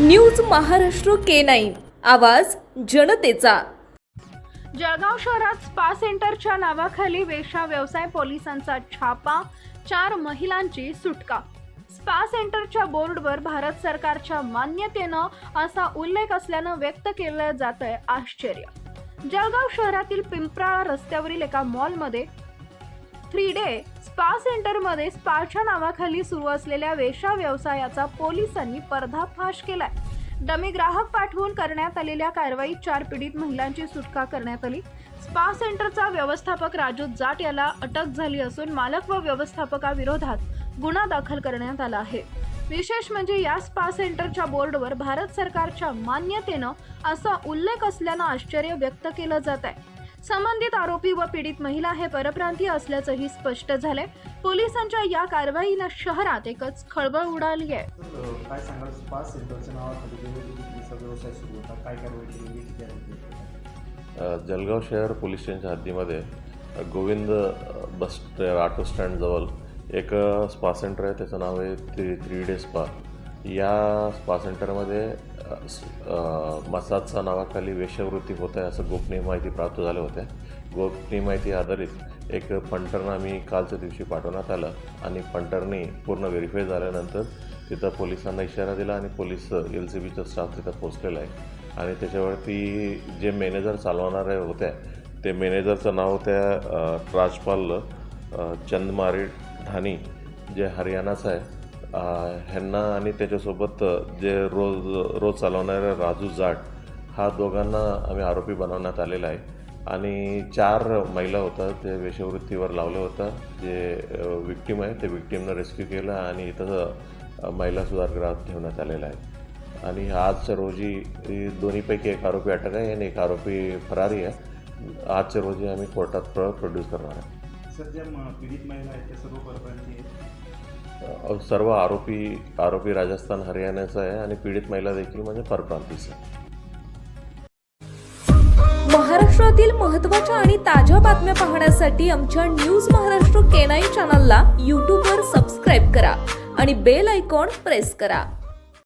News Maharashtra K nine. आवाज जनतेचा. जळगाव शहरात स्पा सेंटरच्या नावाखाली वेशा व्यवसाय पोलिसांचा छापा चार महिलांची सुटका. स्पा सेंटरच्या बोर्डवर भारत सरकारच्या मान्यतेनं असा उल्लेख असल्यानं व्यक्त केलं जात आहे आश्चर्य. जळगाव शहरातील पिंपराळा रस्त्यावरील एका मॉलमध्ये थ्री डे स्पा सेंटरमध्ये स्पाच्या नावाखाली सुरू असलेल्या वेशा व्यवसायाचा पोलिसांनी पर्दाफाश केलाय. डमी ग्राहक पाठवून करण्यात आलेल्या कारवाईत चार पीडित महिलांची सुटका करण्यात आली. स्पा सेंटरचा व्यवस्थापक राजू जाट याला अटक झाली असून मालक व व्यवस्थापकाविरोधात गुन्हा दाखल करण्यात आला आहे. विशेष म्हणजे या स्पा सेंटरच्या बोर्डवर भारत सरकारच्या मान्यतेनं असा उल्लेख असल्यानं आश्चर्य व्यक्त केलं जात आहे संबंधित आरोपी व पीडित महिला हे परप्रांतीय असल्याचंही स्पष्ट झालंय. पोलिसांच्या या कारवाईनं शहरात एकच खळबळ उडाली आहे. काय सांगाल? स्पा सेंटरच्या नावाखाली जो विक्रीचा व्यवसाय सुरू होता. काय कारवाई केली किती आहे अ, जळगाव शहर पोलीस स्टेशनच्या हद्दीमध्ये गोविंद बस ऑटो स्टँडजवळ एक स्पा सेंटर आहे. त्याचं नाव आहे थ्री थ्री डे स्पा. या स्पा सेंटरमध्ये मसाजच्या नावाखाली वेश्यावृत्ती होत आहे असं गोपनीय माहिती प्राप्त झाल्या होत्या गोपनीय माहिती आधारित एक पंटरनं आम्ही कालच्या दिवशी पाठवण्यात आलं आणि पंटरनी पूर्ण व्हेरीफाय झाल्यानंतर तिथं पोलिसांना इशारा दिला आणि पोलीस एल सी बीचा स्टाफ तिथं पोचलेला आहे. आणि त्याच्यावरती जे मॅनेजर चालवणारे होत्या ते मॅनेजरचं नाव त्या राजपाल अ, चंदमारी ढाणी जे हरियाणाचं आहे. ह्यांना आणि त्याच्यासोबत जे रोज रोज चालवणारे राजू जाट हा दोघांना आम्ही आरोपी बनवण्यात आलेला आहे. आणि चार महिला होत्या ते वेशवृत्तीवर लावलं होतं. जे विक्टीम आहे ते विक्टीमनं रेस्क्यू केलं आणि इथं महिला सुधारगृहात ठेवण्यात आलेलं आहे. आणि आजच्या रोजी दोन्हीपैकी एक आरोपी अटक आहे आणि एक आरोपी फरारी आहे. आजच्या रोजी आम्ही कोर्टात प्र प्रोड्यूस करणार आहे. सर ज्या पीडित महिला आहेत त्या सर्व परप्रांतीय आहेत. सर्व आरोपी आरोपी राजस्थान हरियाणाचा आहे आणि पीडित महिला देखील म्हणजे परप्रांतीच. आहे महाराष्ट्रातील महत्त्वाच्या आणि ताज्या बातम्या पाहण्यासाठी आमच्या न्यूज महाराष्ट्र केनाई चॅनलला यूट्यूबवर सबस्क्राईब करा आणि बेल आयकॉन प्रेस करा.